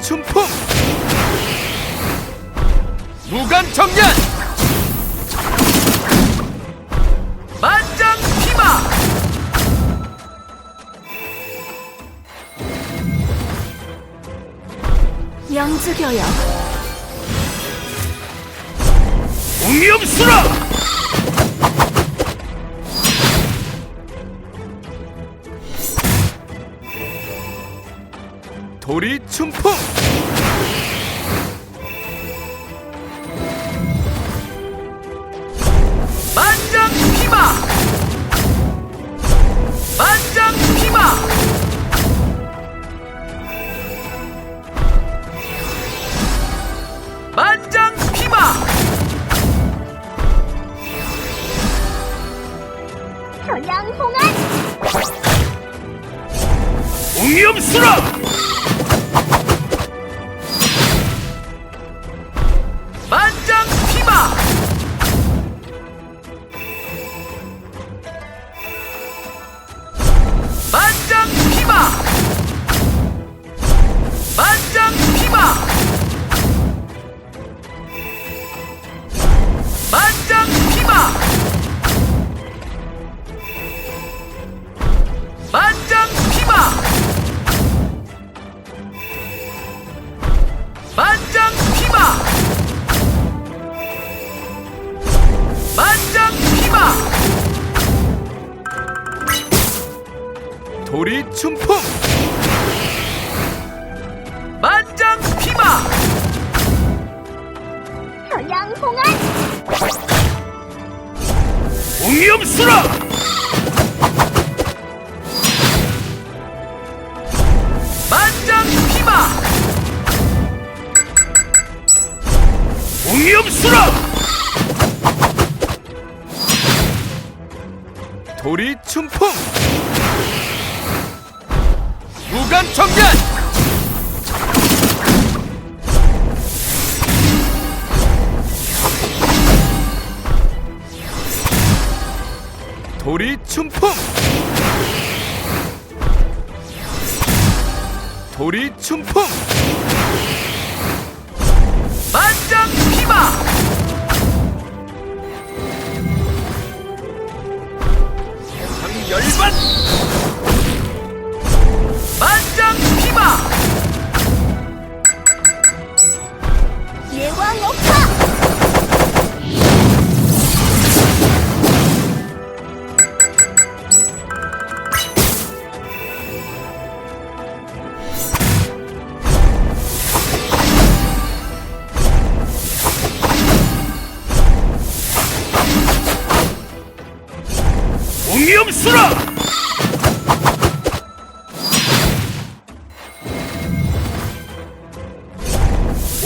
춤풍! 무간청년 만장 피마! 명주교여 공염수라 도리 춤풍! 만장피마! 만장피마! 만장피마! 현양홍안 공염수라 현양홍안 공염수라! 만장피마! 공염수라! 도리 춤풍! 무간청년 도리 춤풍! 도리 춤풍! 만장 피마! 상열반 만장 피마! 예왕옥화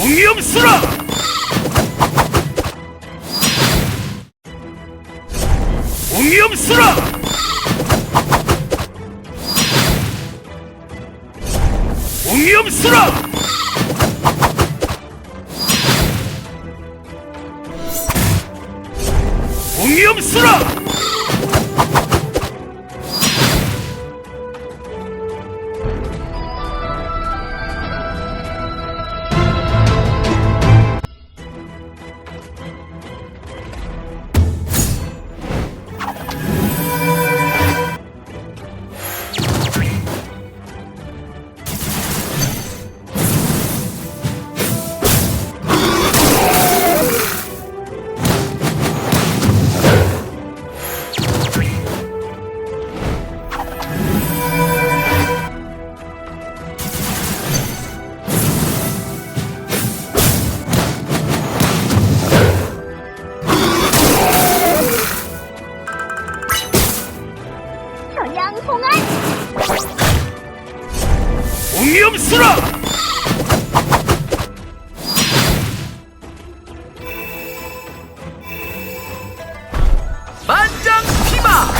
공염수라! 공염수라! 공염수라! 공염수라 현양홍안 공염수라! 만장피마!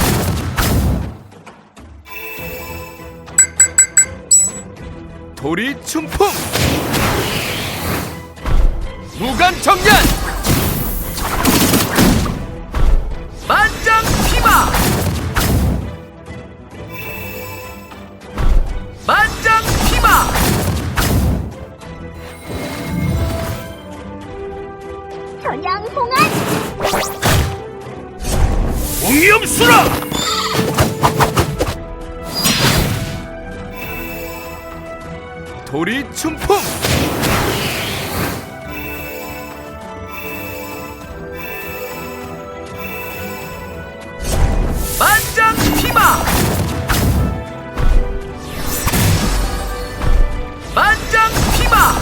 도리 춤풍! 무간청년 도리 춘풍! 만장 피마! 만장 피마!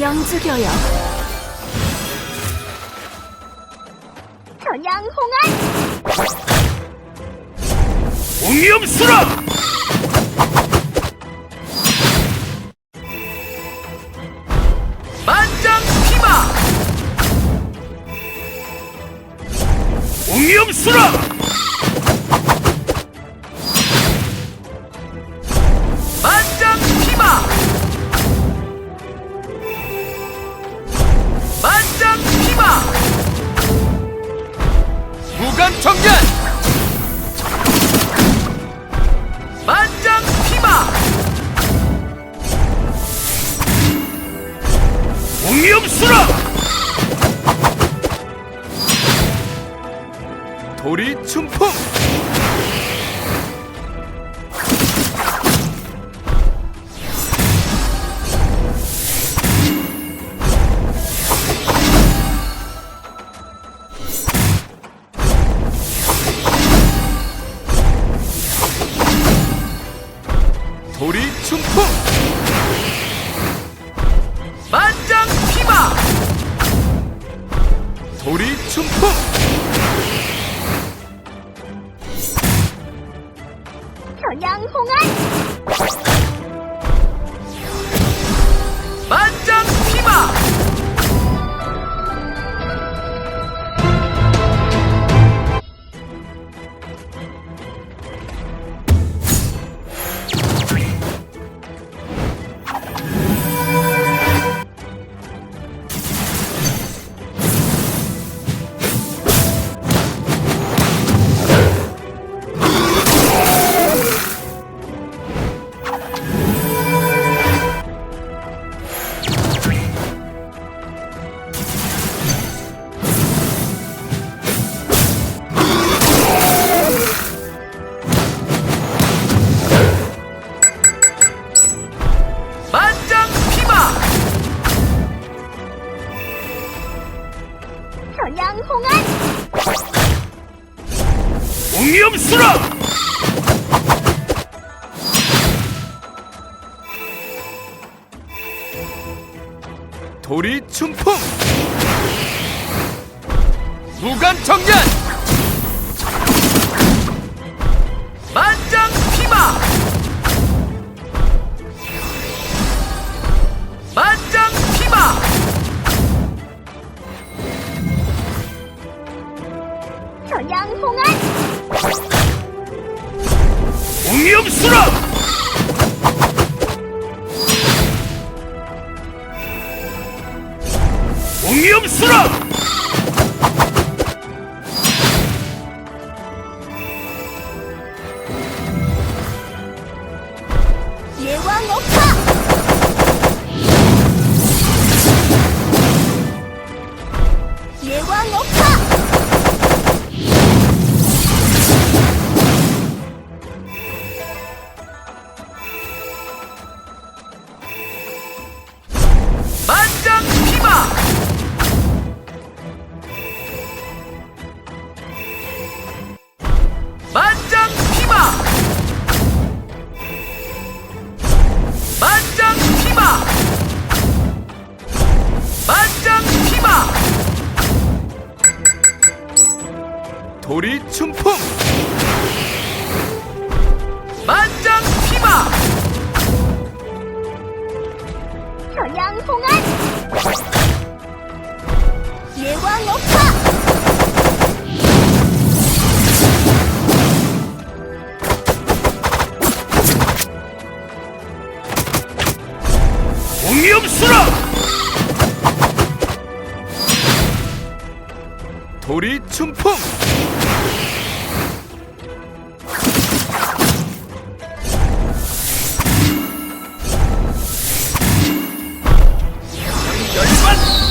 영주교역 겨냥홍한 옹염수라! 만장 피마! 옹염수라 춘풍! 도리 춘풍! 만장 피마! 도리 춘풍 홍한 옹염수라! 도리 춘풍! 무간청년 옹염수라 도리 춘풍! 만장 피마! 겨냥홍한 예왕옥파 옹염수라! 도리 춘풍 one.